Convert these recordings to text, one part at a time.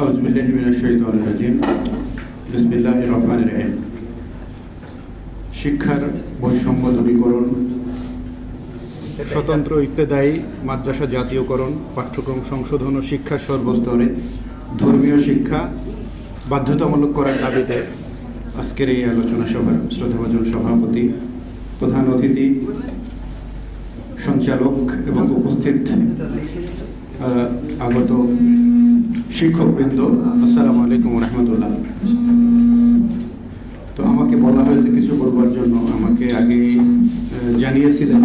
أعوذ بالله من الشيطان الرجيم بسم الله الرحمن الرحيم শিক্ষার বৈষম্য দূরীকরণ স্বতন্ত্র ইত্তেদায়ী মাদ্রাসা জাতীয়করণ পাঠ্যক্রম সংশোধন ও শিক্ষার সর্বস্তরে ধর্মীয় শিক্ষা বাধ্যতামূলক করার দাবিতে আজকের এই আলোচনা সভার শ্রদ্ধাভাজন সভাপতি প্রধান অতিথি সঞ্চালক এবং উপস্থিত আহ, আগত শিক্ষকবৃন্দ আসসালামু আলাইকুম রহমতুল্লাহ। তো আমাকে বলা হয়েছে কিছু বলবার জন্য, আমাকে আগে জানিয়েছিলেন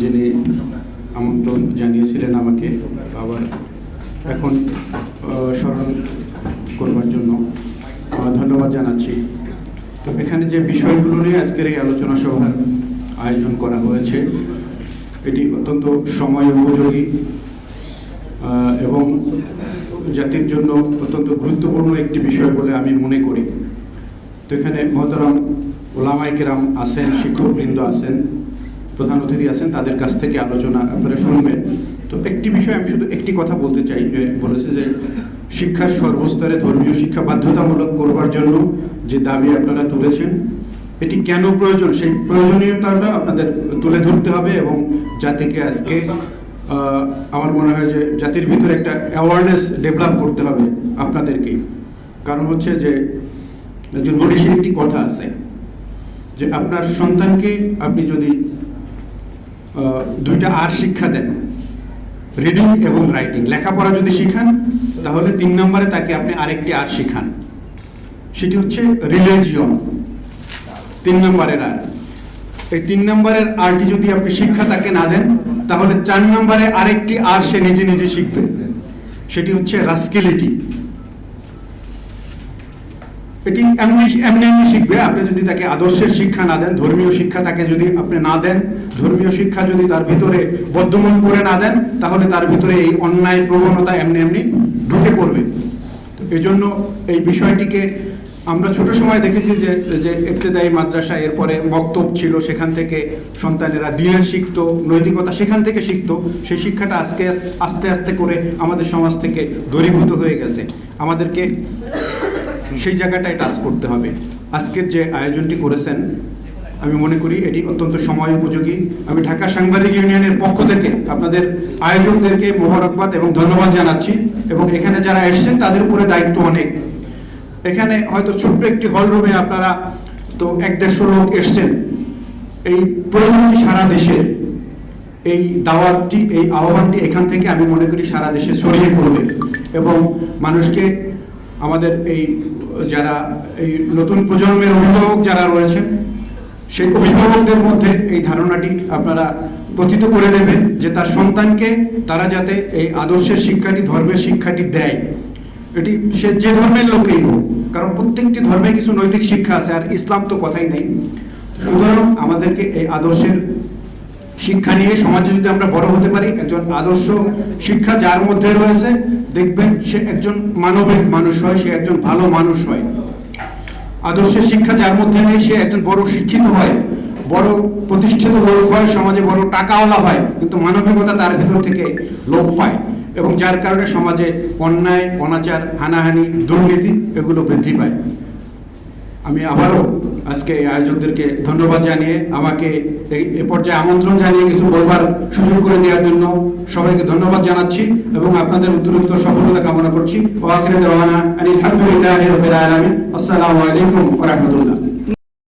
যিনি আমন্ত্রণ জানিয়েছিলেন আমাকে আবার এখন স্মরণ করবার জন্য ধন্যবাদ জানাচ্ছি। তো এখানে যে বিষয়গুলো নিয়ে আজকের এই আলোচনা সভার আয়োজন করা হয়েছে, এটি অত্যন্ত সময় উপযোগী এবং জাতির জন্য অত্যন্ত গুরুত্বপূর্ণ একটি বিষয় বলে আমি মনে করি। তো এখানে মহতরম ওলামাইকেরাম আছেন, শিক্ষকবৃন্দ আছেন, প্রধান অতিথি আছেন, তাদের কাছ থেকে আলোচনা আপনারা শুনবেন। তো একটি বিষয় আমি শুধু একটি কথা বলতে চাই, যে বলেছে যে শিক্ষার সর্বস্তরে ধর্মীয় শিক্ষা বাধ্যতামূলক করবার জন্য যে দাবি আপনারা তুলেছেন, এটি কেন প্রয়োজন? সেই প্রয়োজনীয়তাটা আপনাদের তুলে ধরতে হবে এবং জাতিকে আজকে আমার মনে হয় যে জাতির ভিতরে একটা অ্যাওয়ারনেস ডেভেলপ করতে হবে আপনাদেরকেই কারণ হচ্ছে যে একজন মনীষীর একটি কথা আছে যে আপনার সন্তানকে আপনি যদি দুইটা আর শিক্ষা দেন রিডিং এবং রাইটিং লেখাপড়া যদি শিখান, তাহলে তিন নম্বরে তাকে আপনি আরেকটি আর শিখান। সেটি হচ্ছে রিলিজিয়ন তিন নম্বরের আর। এই তিন নম্বরের আরটি যদি আপনি শিক্ষা তাকে না দেন, তাহলে চার নম্বরে আরেকটি আর সে নিজে নিজে শিখবে। সেটি হচ্ছে রাস্কিলিটি। এটি এমনি এমনি এমনি শিখবে। আপনি যদি তাকে আদর্শের শিক্ষা না দেন, ধর্মীয় শিক্ষা তাকে যদি আপনি না দেন, ধর্মীয় শিক্ষা যদি তার ভিতরে বদ্ধমূল করে না দেন, তাহলে তার ভিতরে এই অন্যায় প্রবণতা এমনি এমনি ঢুকে পড়বে। তো এই জন্য এই বিষয়টিকে আমরা ছোট সময় দেখেছি যে যে ইবতেদায়ী মাদ্রাসা, এরপরে মক্তব ছিল সেখান থেকে সন্তানেরা দিনের শিখতো, নৈতিকতা সেখান থেকে শিখতো। সেই শিক্ষাটা আজকে আস্তে আস্তে করে আমাদের সমাজ থেকে দূরীভূত হয়ে গেছে। আমাদেরকে সেই জায়গাটায় টাচ করতে হবে। আজকের যে আয়োজনটি করেছেন, আমি মনে করি এটি অত্যন্ত সময় উপযোগী। আমি ঢাকা সাংবাদিক ইউনিয়নের পক্ষ থেকে আপনাদের আয়োজকদেরকে মোবারকবাদ এবং ধন্যবাদ জানাচ্ছি। এবং এখানে যারা এসেছেন, তাদের উপরে দায়িত্ব অনেক। এখানে হয়তো ছোট্ট একটি হল রুমে আপনারা তো এক দেড়শো লোক এসছেন। এই প্রয়োজনটি সারা দেশে এই দাওয়াতটি, এই আহ্বানটি এখান থেকে আমি মনে করি সারা দেশে ছড়িয়ে পড়বে এবং মানুষকে আমাদের এই যারা এই নতুন প্রজন্মের অভিভাবক যারা রয়েছেন, সেই অভিভাবকদের মধ্যে এই ধারণাটি আপনারা প্রথিত করে দেবেন যে তার সন্তানকে তারা যাতে এই আদর্শের শিক্ষাটি, ধর্মের শিক্ষাটি দেয়। এটি সে যে ধর্মের লোকেই হোক, কারণ প্রত্যেকটি ধর্মে কিছু নৈতিক শিক্ষা আছে, আর ইসলাম তো কথাই নেই। সুতরাং আমাদেরকে এই আদর্শের শিক্ষা নিয়ে সমাজে যদি আমরা বড় হতে পারি, একজন আদর্শ শিক্ষা যার মধ্যে রয়েছে, দেখবেন সে একজন মানবিক মানুষ হয়, সে একজন ভালো মানুষ হয়। আদর্শের শিক্ষা যার মধ্যে নেই, সে একজন বড় শিক্ষিত হয়, বড় প্রতিষ্ঠিত লোক হয়, সমাজে বড় টাকাওয়ালা হয়, কিন্তু মানবিকতা তার ভিতর থেকে লোপ পায়। এবং যার কারণে সমাজে অন্যায়, অনাচার, হানাহানি, দুর্নীতি এগুলো বৃদ্ধি পায়। আমি আবারও আজকে আয়োজকদেরকে ধন্যবাদ জানিয়ে আমাকে এ পর্যায়ে আমন্ত্রণ জানিয়ে কিছু বলবার সুযোগ করে দেওয়ার জন্য সবাইকে ধন্যবাদ জানাচ্ছি এবং আপনাদের উত্তরোত্তর সফলতা কামনা করছি। ওয়াকিরে দেওয়ানা আলহামদুলিল্লাহ আসসালামু আলাইকুম ওরহমতুল্লাহ